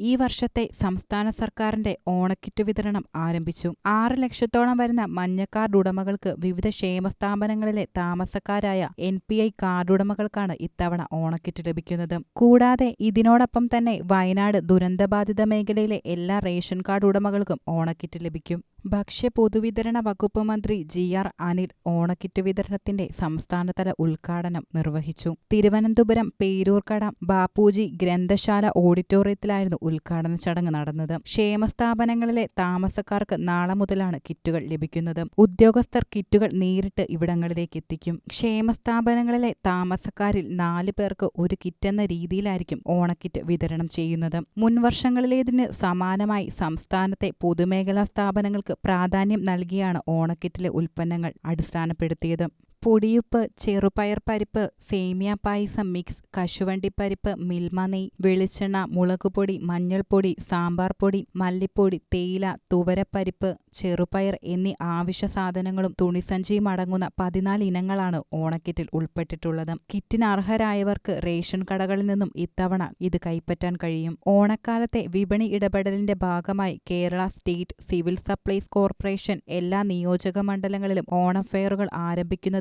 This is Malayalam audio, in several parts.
ഈ വർഷത്തെ സംസ്ഥാന സർക്കാരിന്റെ ഓണക്കിറ്റ് വിതരണം ആരംഭിച്ചു. ആറ് ലക്ഷത്തോളം വരുന്ന മഞ്ഞ കാർഡ് ഉടമകൾക്ക് വിവിധ ക്ഷേമ സ്ഥാപനങ്ങളിലെ താമസക്കാരായ എൻ പി ഐ കാർഡ് ഉടമകൾക്കാണ് ഇത്തവണ ഓണക്കിറ്റ് ലഭിക്കുന്നത്. കൂടാതെ ഇതിനോടൊപ്പം തന്നെ വയനാട് ദുരന്തബാധിത മേഖലയിലെ എല്ലാ റേഷൻ കാർഡ് ഉടമകൾക്കും ഓണക്കിറ്റ് ലഭിക്കും. ഭക്ഷ്യ പൊതുവിതരണ വകുപ്പ് മന്ത്രി ജി ആർ അനിൽ ഓണക്കിറ്റ് വിതരണത്തിന്റെ സംസ്ഥാനതല ഉദ്ഘാടനം നിർവഹിച്ചു. തിരുവനന്തപുരം പേരൂർക്കട ബാപ്പൂജി ഗ്രന്ഥശാല ഓഡിറ്റോറിയത്തിലായിരുന്നു ഉദ്ഘാടന ചടങ്ങ് നടന്നത്. ക്ഷേമസ്ഥാപനങ്ങളിലെ താമസക്കാർക്ക് നാളെ മുതലാണ് കിറ്റുകൾ ലഭിക്കുന്നത്. ഉദ്യോഗസ്ഥർ കിറ്റുകൾ നേരിട്ട് ഇവിടങ്ങളിലേക്ക് എത്തിക്കും. ക്ഷേമസ്ഥാപനങ്ങളിലെ താമസക്കാരിൽ നാല് പേർക്ക് ഒരു കിറ്റെന്ന രീതിയിലായിരിക്കും ഓണക്കിറ്റ് വിതരണം ചെയ്യുന്നത്. മുൻവർഷങ്ങളിലേതിന് സമാനമായി സംസ്ഥാനത്തെ പൊതുമേഖലാ സ്ഥാപനങ്ങൾക്ക് പ്രാധാന്യം നൽകിയാണ് ഓണക്കിറ്റിലെ ഉൽപ്പന്നങ്ങൾ അടിസ്ഥാനപ്പെടുത്തിയത്. പൊടിയുപ്പ് ചെറുപയർ പരിപ്പ് സേമിയ പായസം മിക്സ് കശുവണ്ടിപ്പരിപ്പ് മിൽമ നെയ് വെളിച്ചെണ്ണ മുളകുപൊടി മഞ്ഞൾപ്പൊടി സാമ്പാർ പൊടി മല്ലിപ്പൊടി തേയില തുവരപ്പരിപ്പ് ചെറുപയർ എന്നീ ആവശ്യ സാധനങ്ങളും തുണിസഞ്ചിയും അടങ്ങുന്ന പതിനാല് ഇനങ്ങളാണ് ഓണക്കിറ്റിൽ ഉൾപ്പെട്ടിട്ടുള്ളത്. കിറ്റിന് അർഹരായവർക്ക് റേഷൻ കടകളിൽ നിന്നും ഇത്തവണ ഇത് കൈപ്പറ്റാൻ കഴിയും. ഓണക്കാലത്തെ വിപണി ഇടപെടലിന്റെ ഭാഗമായി Kerala State Civil Supplies Corporation എല്ലാ നിയോജക മണ്ഡലങ്ങളിലും ഓണം ഫെയറുകൾ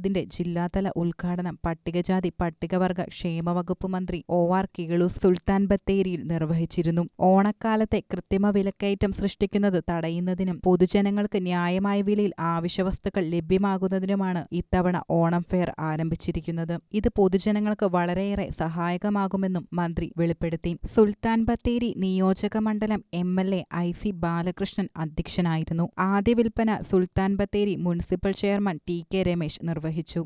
ആരംഭിക്കുന്നതിന്റെ ജില്ലാതല ഉദ്ഘാടനം പട്ടികജാതി പട്ടികവർഗ ക്ഷേമവകുപ്പ് മന്ത്രി ഒ ആർ കിളു സുൽത്താൻ ബത്തേരിയിൽ നിർവഹിച്ചിരുന്നു. ഓണക്കാലത്തെ കൃത്രിമ വിലക്കയറ്റം സൃഷ്ടിക്കുന്നത് തടയുന്നതിനും പൊതുജനങ്ങൾക്ക് ന്യായമായ വിലയിൽ ആവശ്യവസ്തുക്കൾ ലഭ്യമാകുന്നതിനുമാണ് ഇത്തവണ ഓണം ഫെയർ ആരംഭിച്ചിരിക്കുന്നത്. ഇത് പൊതുജനങ്ങൾക്ക് വളരെയേറെ സഹായകമാകുമെന്നും മന്ത്രി വെളിപ്പെടുത്തി. സുൽത്താൻ ബത്തേരി നിയോജക മണ്ഡലം M L A I C Balakrishnan അധ്യക്ഷനായിരുന്നു. ആദ്യ വിൽപ്പന Sultan Bathery municipal chairman T K Ramesh നിർവഹിച്ചു. വഹിച്ചു